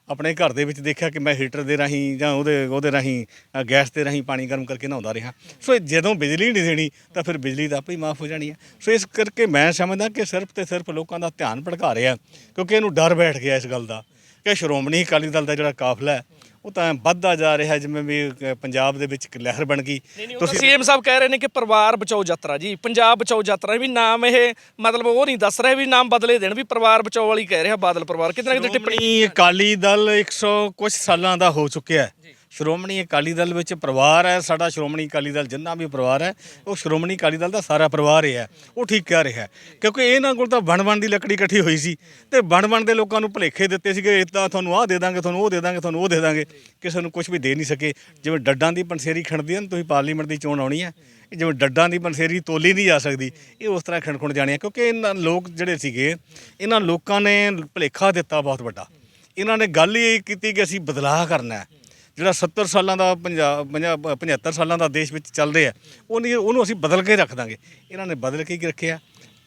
ਆਪਣੇ ਘਰ ਦੇ ਵਿੱਚ ਦੇਖਿਆ ਕਿ ਮੈਂ ਹੀਟਰ ਦੇ ਰਾਹੀਂ ਜਾਂ ਉਹਦੇ ਉਹਦੇ ਰਾਹੀਂ ਅ, ਗੈਸ ਦੇ ਰਾਹੀਂ ਪਾਣੀ ਗਰਮ ਕਰਕੇ ਨਹਾਉਂਦਾ ਰਿਹਾ। ਸੋ ਇਹ ਜਦੋਂ ਬਿਜਲੀ ਨਹੀਂ ਦੇਣੀ ਤਾਂ ਫਿਰ ਬਿਜਲੀ ਤਾਂ ਆਪੇ ਹੀ ਮਾਫ ਹੋ ਜਾਣੀ ਹੈ। ਸੋ ਇਸ ਕਰਕੇ ਮੈਂ ਸਮਝਦਾ ਕਿ ਸਿਰਫ ਤੇ ਸਿਰਫ ਲੋਕਾਂ ਦਾ ਧਿਆਨ ਭਟਕਾ ਰਿਹਾ ਕਿਉਂਕਿ ਇਹਨੂੰ ਡਰ ਬੈਠ ਗਿਆ ਇਸ ਗੱਲ ਦਾ। ਕਿ ਸ਼੍ਰੋਮਣੀ ਅਕਾਲੀ ਦਲ ਦਾ ਜਿਹੜਾ ਕਾਫਲਾ ਹੈ ਉਹ ਤਾਂ ਵੱਧਦਾ ਜਾ ਰਿਹਾ ਜਿਵੇਂ ਵੀ ਅ, ਪੰਜਾਬ ਦੇ ਵਿੱਚ ਇੱਕ ਲਹਿਰ ਬਣ ਗਈ। ਤੁਸੀਂ ਸੀਐਮ ਸਾਹਿਬ ਕਹਿ ਰਹੇ ਨੇ ਕਿ ਪਰਿਵਾਰ ਬਚਾਓ ਯਾਤਰਾ ਜੀ। ਪੰਜਾਬ ਬਚਾਓ ਯਾਤਰਾ ਵੀ ਨਾਮ ਇਹ ਮਤਲਬ ਉਹ ਨਹੀਂ ਦੱਸ ਰਿਹਾ ਵੀ ਨਾਮ ਬਦਲੇ ਦੇਣ ਵੀ ਪਰਿਵਾਰ ਬਚਾਓ ਵਾਲੀ ਕਹਿ ਰਿਹਾ ਬਾਦਲ ਪਰਿਵਾਰ। ਕਿਤੇ ਨਾ ਕਿਤੇ ਟਿੱਪਣੀ ਟਿੱਪਣੀ ਅਕਾਲੀ ਦਲ 100 ਕੁਝ ਸਾਲਾਂ ਦਾ ਹੋ ਚੁੱਕਿਆ ਹੈ। ਸ਼੍ਰੋਮਣੀ ਅਕਾਲੀ ਦਲ ਵਿੱਚ ਪਰਿਵਾਰ ਹੈ, ਸਾਡਾ ਸ਼੍ਰੋਮਣੀ ਅਕਾਲੀ ਦਲ ਜਿੰਨਾ ਵੀ ਪਰਿਵਾਰ ਹੈ, ਉਹ ਸ਼੍ਰੋਮਣੀ ਅਕਾਲੀ ਦਲ ਦਾ ਸਾਰਾ ਪਰਿਵਾਰ ਹੀ ਹੈ, ਉਹ ਠੀਕ ਕਹਿ ਰਿਹਾ ਕਿਉਂਕਿ ਇਹਨਾਂ ਕੋਲ ਤਾਂ ਬਣ ਬਣ ਦੀ ਲੱਕੜੀ ਇਕੱਠੀ ਹੋਈ ਸੀ ਤੇ ਬਣ ਬਣ ਦੇ ਲੋਕਾਂ ਨੂੰ ਭੁਲੇਖੇ ਦਿੱਤੇ ਸੀਗੇ ਇਦਾਂ ਤੁਹਾਨੂੰ ਆਹ ਦੇ ਦਾਂਗੇ, ਤੁਹਾਨੂੰ ਉਹ ਦੇ ਦਾਂਗੇ, ਤੁਹਾਨੂੰ ਉਹ ਦੇ ਦਾਂਗੇ, ਕਿਸੇ ਨੂੰ ਕੁਝ ਵੀ ਦੇ ਨਹੀਂ ਸਕੇ। ਜਿਵੇਂ ਡੱਡਾਂ ਦੀ ਪੰਸੇਰੀ ਖਿੰਡਦੀ ਹੈ ਨਾ, ਤੁਸੀਂ ਪਾਰਲੀਮੈਂਟ ਦੀ ਚੋਣ ਆਉਣੀ ਹੈ ਇਹ ਜਿਵੇਂ ਡੱਡਾਂ ਦੀ ਪੰਸੇਰੀ ਤੋਲੀ ਨਹੀਂ ਜਾ ਸਕਦੀ, ਇਹ ਉਸ ਤਰ੍ਹਾਂ ਖਿੰਡ ਜਾਣੀ ਹੈ, ਕਿਉਂਕਿ ਇਹਨਾਂ ਲੋਕ ਜਿਹੜੇ ਸੀਗੇ, ਇਹਨਾਂ ਲੋਕਾਂ ਨੇ ਭੁਲੇਖਾ ਦਿੱਤਾ ਬਹੁਤ ਵੱਡਾ। ਇਹਨਾਂ ਨੇ ਗੱਲ ਹੀ ਇਹ ਕੀਤੀ ਕਿ ਅਸੀਂ ਬਦਲਾਅ ਕਰਨਾ ਹੈ। ਜਿਹੜਾ 70 ਸਾਲਾਂ ਦਾ ਪੰਜਾਬ ਪੰਜਾਬ 75 ਸਾਲਾਂ ਦਾ ਦੇਸ਼ ਵਿੱਚ ਚੱਲ ਰਿਹਾ, ਉਹਨੇ, ਉਹਨੂੰ ਅਸੀਂ ਬਦਲ ਕੇ ਰੱਖ ਦਾਂਗੇ। ਇਹਨਾਂ ਨੇ ਬਦਲ ਕੇ ਕੀ ਰੱਖਿਆ?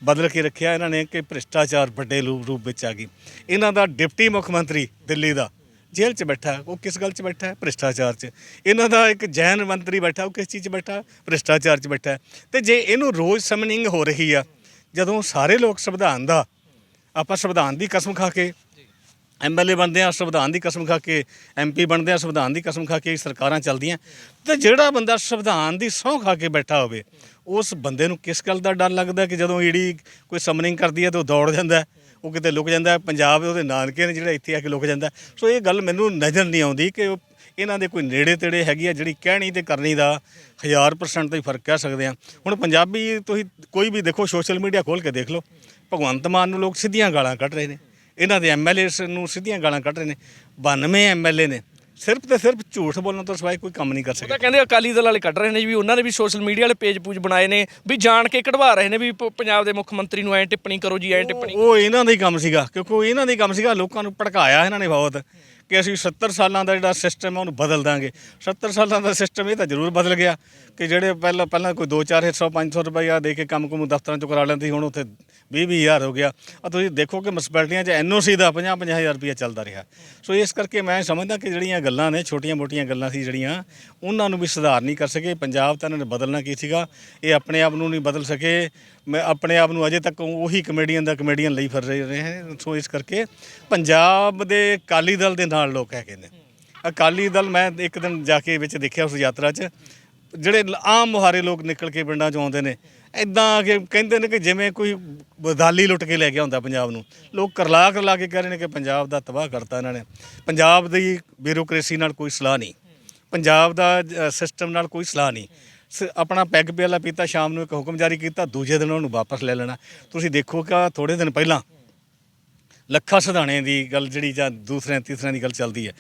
ਬਦਲ ਕੇ ਰੱਖਿਆ ਇਹਨਾਂ ਨੇ ਕਿ ਭ੍ਰਿਸ਼ਟਾਚਾਰ ਵੱਡੇ ਲੂ- ਰੂਪ ਵਿੱਚ ਆ ਗਈ। ਇਹਨਾਂ ਦਾ ਡਿਪਟੀ ਮੁੱਖ ਮੰਤਰੀ ਦਿੱਲੀ ਦਾ ਜੇਲ੍ਹ 'ਚ ਬੈਠਾ, ਉਹ ਕਿਸ ਗੱਲ 'ਚ ਬੈਠਾ? ਹੈ ਭ੍ਰਿਸ਼ਟਾਚਾਰ 'ਚ। ਇਹਨਾਂ ਦਾ ਇੱਕ ਜੈਨ ਮੰਤਰੀ ਬੈਠਾ, ਉਹ ਕਿਸ ਚੀਜ਼ 'ਚ ਬੈਠਾ? ਭ੍ਰਿਸ਼ਟਾਚਾਰ 'ਚ ਬੈਠਾ। ਹੈ। ਤੇ ਜੇ ਇਹਨੂੰ ਰੋਜ਼ ਸਮਨਿੰਗ ਹੋ ਰਹੀ ਆ, ਜਦੋਂ ਸਾਰੇ ਲੋਕ ਸੰਵਿਧਾਨ ਦਾ ਆਪਾਂ ਸੰਵਿਧਾਨ ਦੀ ਕਸਮ ਖਾ ਕੇ ਐਮਐਲਏ ਬਣਦੇ ਆ, ਸੰਵਿਧਾਨ ਦੀ ਕਸਮ ਖਾ ਕੇ ਐਮਪੀ ਬਣਦੇ ਆ, ਸੰਵਿਧਾਨ ਦੀ ਕਸਮ ਖਾ ਕੇ ਸਰਕਾਰਾਂ ਚੱਲਦੀਆਂ। ਤੇ ਜਿਹੜਾ ਬੰਦਾ ਸੰਵਿਧਾਨ ਦੀ ਸਹੁੰ ਖਾ ਕੇ ਬੈਠਾ ਹੋਵੇ, ਉਸ ਬੰਦੇ ਨੂੰ ਕਿਸ ਗੱਲ ਦਾ ਡਰ ਲੱਗਦਾ ਕਿ ਜਦੋਂ ਈਡੀ ਕੋਈ ਸਮਨਿੰਗ ਕਰਦੀ ਹੈ ਤੇ ਉਹ ਦੌੜ ਜਾਂਦਾ ਉਹ ਕਿਤੇ ਲੁਕ ਜਾਂਦਾ ਪੰਜਾਬ ਦੇ ਉਹਦੇ ਨਾਨਕੇ ਨੇ ਜਿਹੜਾ ਇੱਥੇ ਆ ਕੇ ਲੁਕ ਜਾਂਦਾ ਸੋ ਇਹ ਗੱਲ ਮੈਨੂੰ ਨਜ਼ਰ ਨਹੀਂ ਆਉਂਦੀ ਕਿ ਉਹ- ਇਹਨਾਂ ਦੇ ਕੋਈ ਨੇੜੇ ਤੇੜੇ ਹੈਗੀ ਆ ਜਿਹੜੀ ਕਹਿਣੀ ਤੇ ਕਰਨੀ ਦਾ 1000% ਤੋਂ ਹੀ ਫ਼ਰਕ ਕਹਿ ਸਕਦੇ ਆ। ਹੁਣ ਪੰਜਾਬੀ ਤੁਸੀਂ ਕੋਈ ਵੀ ਦੇਖੋ, ਸੋਸ਼ਲ ਮੀਡੀਆ ਖੋਲ ਕੇ ਦੇਖ ਲਓ, ਭਗਵੰਤ ਮਾਨ ਨੂੰ ਲੋਕ ਸਿੱਧੀਆਂ ਗਾਲਾਂ ਕੱਢ ਰਹੇ ਨੇ। ਇਹਨਾਂ ਦੇ ਐਮਐਲਏ ਨੂੰ ਸਿੱਧੀਆਂ ਗਾਲਾਂ ਕੱਢ ਰਹੇ ਨੇ। 92 ਐਮਐਲਏ ਨੇ। ਸਿਰਫ ਤੇ ਸਿਰਫ ਝੂਠ ਬੋਲਣ ਤੋਂ ਸਿਵਾਏ ਕੋਈ ਕੰਮ ਨਹੀਂ ਕਰ ਉਹ ਤਾਂ ਕਹਿੰਦੇ ਅਕਾਲੀ ਦਲ ਵਾਲੇ ਕੱਢ ਰਹੇ ਨੇ ਵੀ ਉਹਨਾਂ ਨੇ ਵੀ ਸੋਸ਼ਲ ਮੀਡੀਆ ਵਾਲੇ ਪੇਜ ਪੂਜ ਬਣਾਏ ਨੇ ਵੀ ਜਾਣ ਕੇ ਕਢਵਾ ਰਹੇ ਨੇ ਵੀ ਪ- ਪੰਜਾਬ ਦੇ ਮੁੱਖ ਮੰਤਰੀ ਨੂੰ ਐਂ ਟਿੱਪਣੀ ਕਰੋ ਜੀ ਐਂ ਟਿੱਪਣੀ ਉਹ ਇਹਨਾਂ ਦਾ ਹੀ ਕੰਮ ਸੀਗਾ ਕਿਉਂਕਿ ਉਹ ਇਹਨਾਂ ਦਾ ਹੀ ਕੰਮ ਸੀਗਾ ਲੋਕਾਂ ਨੂੰ ਭੜਕਾਇਆ ਇਹਨਾਂ ਨੇ ਬਹੁਤ। ਕਿ ਅਸੀਂ 70 ਸਾਲਾਂ ਦਾ ਜਿਹੜਾ ਸਿਸਟਮ ਹੈ ਉਹਨੂੰ ਬਦਲ ਦਾਂਗੇ। 70 ਸਾਲਾਂ ਦਾ ਸਿਸਟਮ ਇਹ ਤਾਂ ਜ਼ਰੂਰ ਬਦਲ ਗਿਆ ਕਿ ਜਿਹੜੇ ਪਹਿਲਾਂ ਪਹਿਲਾਂ ਕੋਈ 2-4 100 500 ਰੁਪਇਆ ਦੇ ਕੇ ਕੰਮ ਕੁਮ ਦਫ਼ਤਰਾਂ ਚੋਂ ਕਰਾ ਲੈਂਦੇ ਸੀ ਹੁਣ ਉੱਥੇ 20 ਹਜ਼ਾਰ ਹੋ ਗਿਆ। ਆ ਤੁਸੀਂ ਦੇਖੋ ਕਿ ਮਿਊਨਿਸਪੈਲਿਟੀਆਂ 'ਚ ਐਨਓਸੀ ਦਾ 50 ਹਜ਼ਾਰ ਰੁਪਇਆ ਚੱਲਦਾ ਰਿਹਾ। ਸੋ ਇਸ ਕਰਕੇ ਮੈਂ ਸਮਝਦਾ ਕਿ ਜਿਹੜੀਆਂ ਗੱਲਾਂ ਨੇ ਛੋਟੀਆਂ-ਮੋਟੀਆਂ ਗੱਲਾਂ ਸੀ ਜਿਹੜੀਆਂ, ਉਹਨਾਂ ਨੂੰ ਵੀ ਸੁਧਾਰ ਨਹੀਂ ਕਰ ਸਕੇ। ਪੰਜਾਬ ਤਾਂ ਇਹਨਾਂ ਨੇ ਬਦਲਣਾ ਕੀ ਸੀਗਾ? ਇਹ ਆਪਣੇ ਆਪ ਨੂੰ ਨਹੀਂ ਬਦਲ ਸਕੇ। ਮੈਂ ਆਪਣੇ ਆਪ ਨੂੰ ਅਜੇ ਤੱਕ ਉਹੀ ਕਮੇਡੀਅਨ ਦਾ ਕਮੇਡੀਅਨ ਲਈ ਫਿਰ ਰਹੇ ਹਨ ਸੋ ਇਸ ਕਰਕੇ ਪੰਜਾਬ ਦੇ ਅਕਾਲੀ ਦਲ ਦੇ ਨਾਲ ਲੋਕ ਹੈਗੇ ਨੇ। ਅਕਾਲੀ ਦਲ ਮੈਂ ਇੱਕ ਦਿਨ ਜਾ ਕੇ ਵਿੱਚ ਦੇਖਿਆ ਉਸ ਯਾਤਰਾ 'ਚ। ਜਿਹੜੇ ਆਮ ਮੁਹਾਰੇ ਲੋਕ ਨਿਕਲ ਕੇ ਪਿੰਡਾਂ 'ਚੋਂ ਆਉਂਦੇ ਨੇ ਇਦਾਂ ਕਿ ਕਹਿੰਦੇ ਨੇ ਕਿ ਜਿਵੇਂ ਕੋਈ ਬਦਾਲੀ ਲੁੱਟ ਕੇ ਲੈ ਗਿਆ ਹੁੰਦਾ ਪੰਜਾਬ ਨੂੰ। ਲੋਕ ਕਰਲਾ ਕਰਲਾ ਕੇ ਕਹਿ ਰਹੇ ਨੇ ਕਿ ਪੰਜਾਬ ਦਾ ਤਬਾਹ ਕਰਤਾ ਇਹਨਾਂ ਨੇ। ਪੰਜਾਬ ਦੀ ਬਿਊਰੋਕ੍ਰੇਸੀ ਨਾਲ ਕੋਈ ਸਲਾਹ ਨਹੀਂ। ਪੰਜਾਬ ਦਾ ਸਿਸਟਮ ਨਾਲ ਕੋਈ ਸਲਾਹ ਨਹੀਂ। ਸ- ਆਪਣਾ ਪੈਗ ਪਿਆਲਾ ਪੀਤਾ, ਸ਼ਾਮ ਨੂੰ ਇੱਕ ਹੁਕਮ ਜਾਰੀ ਕੀਤਾ, ਦੂਜੇ ਦਿਨ ਉਹਨੂੰ ਵਾਪਸ ਲੈ ਲੈਣਾ। ਤੁਸੀਂ ਦੇਖੋ ਕਿ ਥੋੜੇ ਦਿਨ ਪਹਿਲਾਂ ਲੱਖਾ ਸਿਧਾਣੇ ਦੀ ਗੱਲ ਜਿਹੜੀ ਜਾਂ ਦੂਸਰਿਆਂ, ਤੀਸਰਿਆਂ ਦੀ ਗੱਲ ਚੱਲਦੀ ਹੈ।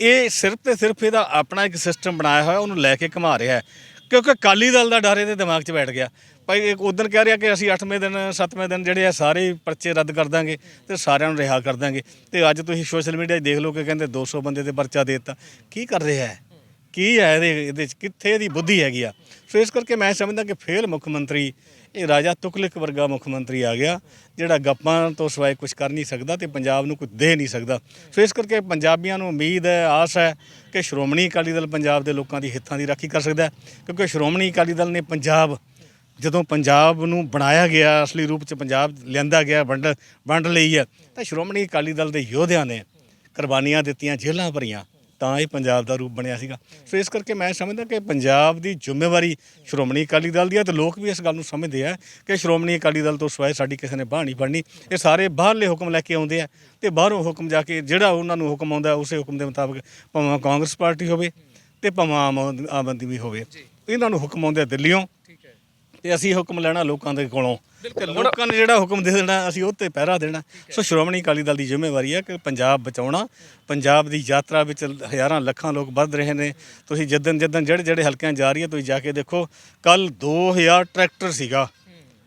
ਇਹ ਸਿਰਫ ਤੇ ਸਿਰਫ ਇਹਦਾ ਆਪਣਾ ਇੱਕ ਸਿਸਟਮ ਬਣਾਇਆ ਹੋਇਆ, ਉਹਨੂੰ ਲੈ ਕੇ ਘੁਮਾ ਰਿਹਾ ਹੈ। ਕਿਉਂਕਿ ਅਕਾਲੀ ਦਲ ਦਾ ਡਰ ਇਹਦੇ ਦਿਮਾਗ 'ਚ ਬੈਠ ਗਿਆ। ਭਾਈ ਇੱਕ ਉਦੋਂ ਕਹਿ ਰਿਹਾ ਕਿ ਅਸੀਂ 8ਵੇਂ ਦਿਨ 7ਵੇਂ ਦਿਨ ਜਿਹੜੇ ਆ, ਸਾਰੇ ਹੀ ਪਰਚੇ ਰੱਦ ਕਰ ਦਾਂਗੇ ਤੇ ਸਾਰਿਆਂ ਨੂੰ ਰਿਹਾ ਕਰ ਦਾਂਗੇ। ਤੇ ਅੱਜ ਤੁਸੀਂ ਸੋਸ਼ਲ ਮੀਡੀਆ 'ਚ ਦੇਖ ਲਓ ਕਿ ਕਹਿੰਦੇ 200 ਬੰਦੇ ਤੇ ਪਰਚਾ ਦੇ ਦਿੱਤਾ। ਕੀ ਕਰ ਰਿਹਾ ਹੈ? ਕੀ ਹੈ ਇਹਦੇ ਇਹਦੇ 'ਚ ਕਿੱਥੇ ਇਹਦੀ ਬੁੱਧੀ ਹੈਗੀ ਆ? ਸੋ ਇਸ ਕਰਕੇ ਮੈਂ ਸਮਝਦਾ ਕਿ ਫੇਲ ਮੁੱਖ ਮੰਤਰੀ, ਇਹ ਰਾਜਾ ਤੁਗਲਕ ਵਰਗਾ ਮੁੱਖ ਮੰਤਰੀ ਆ ਗਿਆ, ਜਿਹੜਾ ਗੱਪਾਂ ਤੋਂ ਸਿਵਾਏ ਕੁਝ ਕਰ ਨਹੀਂ ਸਕਦਾ ਤੇ ਪੰਜਾਬ ਨੂੰ ਕੁਝ ਦੇ ਨਹੀਂ ਸਕਦਾ। ਸੋ ਇਸ ਕਰਕੇ ਪੰਜਾਬੀਆਂ ਨੂੰ ਉਮੀਦ ਹੈ, ਆਸ ਹੈ ਕਿ ਸ਼੍ਰੋਮਣੀ ਅਕਾਲੀ ਦਲ ਪੰਜਾਬ ਦੇ ਲੋਕਾਂ ਦੀ ਹਿੱਤਾਂ ਦੀ ਰਾਖੀ ਕਰ ਸਕਦਾ ਕਿਉਂਕਿ ਸ਼੍ਰੋਮਣੀ ਅਕਾਲੀ ਦਲ ਨੇ ਪੰਜਾਬ, ਜਦੋਂ ਪੰਜਾਬ ਨੂੰ ਬਣਾਇਆ ਗਿਆ, ਅਸਲੀ ਰੂਪ ਚ ਪੰਜਾਬ ਲਿਆਂਦਾ ਗਿਆ, ਵੰਡ ਵੰਡ ਲਈ ਹੈ, ਤਾਂ ਸ਼੍ਰੋਮਣੀ ਅਕਾਲੀ ਦਲ ਦੇ ਯੋਧਿਆਂ ਨੇ ਕੁਰਬਾਨੀਆਂ ਦਿੱਤੀਆਂ, ਜੇਲ੍ਹਾਂ ਭਰੀਆਂ। ਤਾਂ ਇਹ ਪੰਜਾਬ ਦਾ ਰੂਪ ਬਣਿਆ ਸੀਗਾ। ਸੋ ਇਸ ਕਰਕੇ ਮੈਂ ਸਮਝਦਾ ਕਿ ਪੰਜਾਬ ਦੀ ਜ਼ਿੰਮੇਵਾਰੀ ਸ਼੍ਰੋਮਣੀ ਅਕਾਲੀ ਦਲ ਦੀ ਹੈ ਤੇ ਲੋਕ ਵੀ ਇਸ ਗੱਲ ਨੂੰ ਸਮਝਦੇ ਆ ਕਿ ਸ਼੍ਰੋਮਣੀ ਅਕਾਲੀ ਦਲ ਤੋਂ ਸਿਵਾਏ ਸਾਡੀ ਕਿਸੇ ਨੇ ਬਾਹ ਨਹੀਂ ਫੜਨੀ ਇਹ ਸਾਰੇ ਬਾਹਰਲੇ ਹੁਕਮ ਲੈ ਕੇ ਆਉਂਦੇ ਆ ਤੇ ਬਾਹਰੋਂ ਹੁਕਮ ਜਾ ਕੇ ਜਿਹੜਾ ਉਹਨਾਂ ਨੂੰ ਹੁਕਮ ਆਉਂਦਾ ਉਸੇ ਹੁਕਮ ਦੇ ਮੁਤਾਬਕ ਭਾਵੇਂ ਕਾਂਗਰਸ ਪਾਰਟੀ ਹੋਵੇ ਤੇ ਭਾਵੇਂ ਆਮ ਆਮ ਆਦਮੀ ਹੋਵੇ। ਇਹਨਾਂ ਨੂੰ ਹੁਕਮ ਆਉਂਦੇ ਦਿੱਲੀੋਂ ਠੀਕ ਹੈ। ਤੇ ਅਸੀਂ ਹੁਕਮ ਲੈਣਾ ਲੋਕਾਂ ਦੇ ਕੋਲੋਂ। ਤੇ ਲੋਕਾਂ ਨੇ ਜਿਹੜਾ ਹੁਕਮ ਦੇ ਦੇਣਾ ਅਸੀਂ ਉਹ ਤੇ ਪਹਿਰਾ ਦੇਣਾ। ਸੋ ਸ਼੍ਰੋਮਣੀ ਅਕਾਲੀ ਦਲ ਦੀ ਜ਼ਿੰਮੇਵਾਰੀ ਹੈ ਕਿ ਪੰਜਾਬ ਬਚਾਉਣਾ। ਪੰਜਾਬ ਦੀ ਯਾਤਰਾ ਵਿੱਚ ਹਜ਼ਾਰਾਂ ਲੱਖਾਂ ਲੋਕ ਵੱਧ ਰਹੇ ਨੇ। ਤੁਸੀਂ ਜਿੱਦਣ ਜਿੱਦਣ ਜਿਹੜੇ ਜਿਹੜੇ ਹਲਕਿਆਂ ਜਾ ਰਹੀ ਹੈ ਤੁਸੀਂ ਜਾ ਕੇ ਦੇਖੋ। ਕੱਲ 2000 ਟਰੈਕਟਰ ਸੀਗਾ।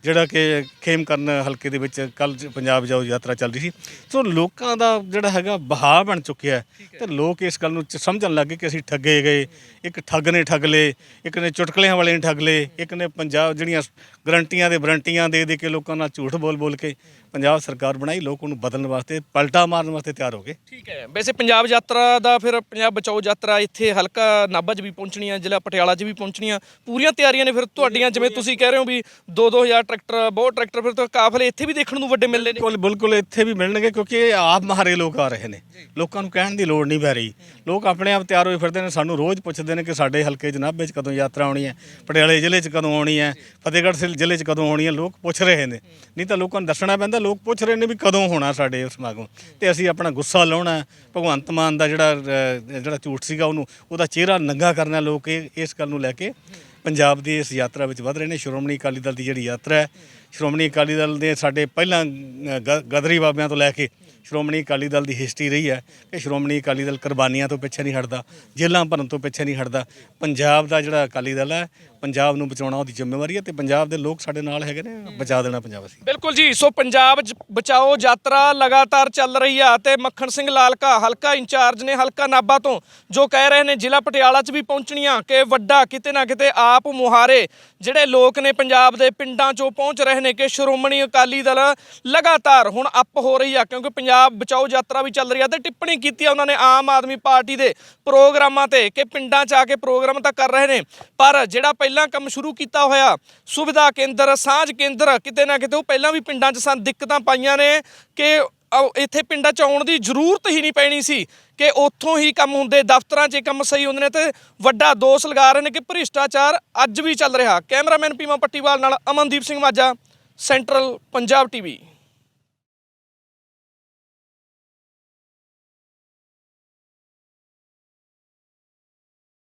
ਜਿਹੜਾ ਕਿ ਖੇਮ ਕਰਨ ਹਲਕੇ ਦੇ ਵਿੱਚ ਕੱਲ ਪੰਜਾਬ ਜਾਓ ਯਾਤਰਾ ਚੱਲ ਰਹੀ ਸੀ। ਸੋ ਲੋਕਾਂ ਦਾ ਜਿਹੜਾ ਹੈਗਾ ਬਹਾਅ ਬਣ ਚੁੱਕਿਆ ਤੇ ਲੋਕ ਇਸ ਗੱਲ ਨੂੰ ਸਮਝਣ ਲੱਗੇ ਕਿ ਅਸੀਂ ਠੱਗੇ ਗਏ। ਇੱਕ ਠੱਗ ਨੇ ਠੱਗ ਲਏ ਇੱਕ ਨੇ ਚੁਟਕਲਿਆਂ ਵਾਲੇ ਨੇ ਠੱਗ ਲਏ ਇੱਕ ਨੇ ਪੰਜਾਬ ਜਿਹੜੀਆਂ ਗਰੰਟੀਆਂ ਦੇ ਵਾਰੰਟੀਆਂ ਦੇ ਦੇ ਕੇ ਲੋਕਾਂ ਨਾਲ ਝੂਠ ਬੋਲ ਬੋਲ ਕੇ ਪੰਜਾਬ ਸਰਕਾਰ ਬਣਾਈ ਲੋਕ ਉਹਨੂੰ ਬਦਲਣ ਵਾਸਤੇ ਪਲਟਾ ਮਾਰਨ ਵਾਸਤੇ ਤਿਆਰ ਹੋ ਗਏ। ਠੀਕ ਹੈ। ਵੈਸੇ ਪੰਜਾਬ ਯਾਤਰਾ ਦਾ ਫਿਰ ਪੰਜਾਬ ਬਚਾਓ ਯਾਤਰਾ ਇੱਥੇ ਹਲਕਾ ਨਾਭਾ 'ਚ ਵੀ ਪਹੁੰਚਣੀ ਆ ਜ਼ਿਲ੍ਹਾ ਪਟਿਆਲਾ 'ਚ ਵੀ ਪਹੁੰਚਣੀ ਆ। ਪੂਰੀਆਂ ਤਿਆਰੀਆਂ ਨੇ ਫਿਰ ਤੁਹਾਡੀਆਂ ਜਿਵੇਂ ਤੁਸੀਂ ਕਹਿ ਰਹੇ ਹੋ ਵੀ 2-2000 ਟਰੈਕਟਰ ਬਹੁਤ ਟਰੈਕਟਰ ਫਿਰ ਤਾਂ ਕਾਫਲੇ ਇੱਥੇ ਵੀ ਦੇਖਣ ਨੂੰ ਵੱਡੇ ਮਿਲਦੇ ਨੇ। ਬਿਲਕੁਲ ਬਿਲਕੁਲ ਇੱਥੇ ਵੀ ਮਿਲਣਗੇ ਕਿਉਂਕਿ ਇਹ ਆਪ ਮਹਾਰੇ ਲੋਕ ਆ ਰਹੇ ਨੇ। ਲੋਕਾਂ ਨੂੰ ਕਹਿਣ ਦੀ ਲੋੜ ਨਹੀਂ ਪੈ ਰਹੀ। ਲੋਕ ਆਪਣੇ ਆਪ ਤਿਆਰ ਹੋਏ ਫਿਰਦੇ ਨੇ। ਸਾਨੂੰ ਰੋਜ਼ ਪੁੱਛਦੇ ਨੇ ਕਿ ਸਾਡੇ ਹਲਕੇ ਜਨਾਬੇ 'ਚ ਕਦੋਂ ਯਾਤਰਾ ਆਉਣੀ ਹੈ? ਪਟਿਆਲੇ ਜ਼ਿਲ੍ਹੇ 'ਚ ਕਦੋਂ ਆਉਣੀ ਹੈ? ਫਤਿਹਗੜ੍ਹ ਜ਼ਿਲ੍ਹੇ 'ਚ ਕਦੋਂ ਆਉਣੀ ਹੈ? ਲੋਕ ਪੁੱਛ ਰਹੇ ਨੇ। ਨਹੀਂ ਤਾਂ ਲੋਕਾਂ ਨੂੰ ਦੱਸਣਾ ਪੈਂਦਾ ਲੋਕ ਪੁੱਛ ਰਹੇ ਨੇ ਵੀ ਕਦੋਂ ਹੋਣਾ ਸਾਡੇ ਉਹ ਸਮਾਗਮ? ਤੇ ਅਸੀਂ ਆਪਣਾ ਗੁੱਸਾ ਲਾਉਣਾ ਭਗਵੰਤ ਮਾਨ ਦਾ ਜਿਹੜਾ ਅ, ਜਿਹੜਾ ਝੂਠ ਸੀਗਾ ਉਹਨੂੰ ਉਹਦਾ ਚਿਹਰਾ ਨੰਗਾ ਕਰਨਾ ਲੋਕ ਇਹ ਇਸ ਗੱਲ ਨੂੰ ਲੈ ਕੇ ਪੰਜਾਬ ਦੀ ਇਸ ਯਾਤਰਾ ਵਿੱਚ ਵਧ ਰਹੇ ਨੇ। ਸ਼੍ਰੋਮਣੀ ਅਕਾਲੀ ਦਲ ਦੀ ਜਿਹੜੀ ਯਾਤਰਾ ਹੈ ਸ਼੍ਰੋਮਣੀ ਅਕਾਲੀ ਦਲ ਦੇ ਸਾਡੇ ਪਹਿਲਾਂ ਅ, ਗ- ਗਦਰੀ ਬਾਬਿਆਂ ਤੋਂ ਲੈ ਕੇ ਸ਼੍ਰੋਮਣੀ ਅਕਾਲੀ ਦਲ ਦੀ ਹਿਸਟਰੀ ਰਹੀ ਹੈ ਕਿ ਸ਼੍ਰੋਮਣੀ ਅਕਾਲੀ ਦਲ ਕੁਰਬਾਨੀਆਂ ਤੋਂ ਪਿੱਛੇ ਨਹੀਂ ਹਟਦਾ ਜੇਲ੍ਹਾਂ ਭਰਨ ਤੋਂ ਪਿੱਛੇ ਨਹੀਂ ਹਟਦਾ। ਪੰਜਾਬ ਦਾ ਜਿਹੜਾ ਅਕਾਲੀ ਦਲ ਹੈ ਪੰਜਾਬ ਨੂੰ ਬਚਾਉਣਾ ਉਹਦੀ ਜ਼ਿੰਮੇਵਾਰੀ ਹੈ ਤੇ ਪੰਜਾਬ ਦੇ ਲੋਕ ਸਾਡੇ ਨਾਲ ਹੈਗੇ ਨੇ, ਬਚਾ ਦੇਣਾ ਪੰਜਾਬ ਅਸੀਂ। ਬਿਲਕੁਲ ਜੀ, ਸੋ ਪੰਜਾਬ ਜ- ਬਚਾਓ ਯਾਤਰਾ ਲਗਾਤਾਰ ਚੱਲ ਰਹੀ ਆ ਤੇ ਮੱਖਣ ਸਿੰਘ ਲਾਲਕਾ ਹਲਕਾ ਇੰਚਾਰਜ ਨੇ ਹਲਕਾ ਨਾਭਾ ਤੋਂ ਜੋ ਕਹਿ ਰਹੇ ਨੇ, ਜ਼ਿਲ੍ਹਾ ਪਟਿਆਲਾ 'ਚ ਵੀ ਪਹੁੰਚਣੀਆਂ ਕਿ ਵੱਡਾ ਕਿਤੇ ਨਾ ਕਿਤੇ ਆਪ ਮੁਹਾਰੇ ਜਿਹੜੇ ਲੋਕ ਨੇ ਪੰਜਾਬ ਦੇ ਪਿੰਡਾਂ 'ਚੋਂ ਪਹੁੰਚ ਰਹੇ ਨੇ ਕਿ ਸ਼੍ਰੋਮਣੀ ਅਕਾਲੀ ਦਲ ਲਗਾਤਾਰ ਹੁਣ ਅੱਪ ਹੋ ਰਹੀ ਆ ਕਿਉਂਕਿ ਪੰਜਾਬ ਬਚਾਓ ਯਾਤਰਾ ਵੀ ਚੱਲ ਰਹੀ ਆ ਤੇ ਟਿੱਪਣੀ ਕੀਤੀ ਆ ਉਹਨਾਂ ਨੇ ਆਮ ਆਦਮੀ ਪਾਰਟੀ ਦੇ ਪ੍ਰੋਗਰਾਮਾਂ ਤੇ ਕਿ ਪਿੰਡਾਂ 'ਚ ਆ ਕੇ ਪ੍ਰੋਗਰਾਮ ਤਾਂ ਕਰ ਰਹੇ ਨੇ, ਪਰ ਜਿਹੜਾ ਪਹਿਲਾਂ ਕੰਮ ਸ਼ੁਰੂ ਕੀਤਾ ਹੋਇਆ। ਸੁਵਿਧਾ ਕੇਂਦਰ, ਸਾਂਝ ਕੇਂਦਰ, ਕਿਤੇ ਨਾ ਕਿਤੇ ਉਹ ਪਹਿਲਾਂ ਵੀ ਪਿੰਡਾਂ 'ਚ ਸਾਨੂੰ, ਦਿੱਕਤਾਂ ਪਾਈਆਂ ਨੇ ਕਿ ਇੱਥੇ ਪਿੰਡਾਂ 'ਚ ਆਉਣ ਦੀ ਜ਼ਰੂਰਤ ਹੀ ਨਹੀਂ ਪੈਣੀ ਸੀ ਕਿ ਉੱਥੋਂ ਹੀ ਕੰਮ ਹੁੰਦੇ, ਦਫ਼ਤਰਾਂ 'ਚ ਕੰਮ ਸਹੀ ਹੁੰਦੇ ਨੇ ਤੇ ਵੱਡਾ ਦੋਸ਼ ਲਗਾ ਰਹੇ ਨੇ ਕਿ ਭ੍ਰਿਸ਼ਟਾਚਾਰ ਅੱਜ ਵੀ ਚੱਲ ਰਿਹਾ। ਕੈਮਰਾਮੈਨ ਪੀਮਾ ਪੱਟੀਵਾਲ ਨਾਲ ਅਮਨਦੀਪ ਸਿੰਘ ਮਾਝਾ, ਸੈਂਟਰਲ ਪੰਜਾਬ ਟੀਵੀ।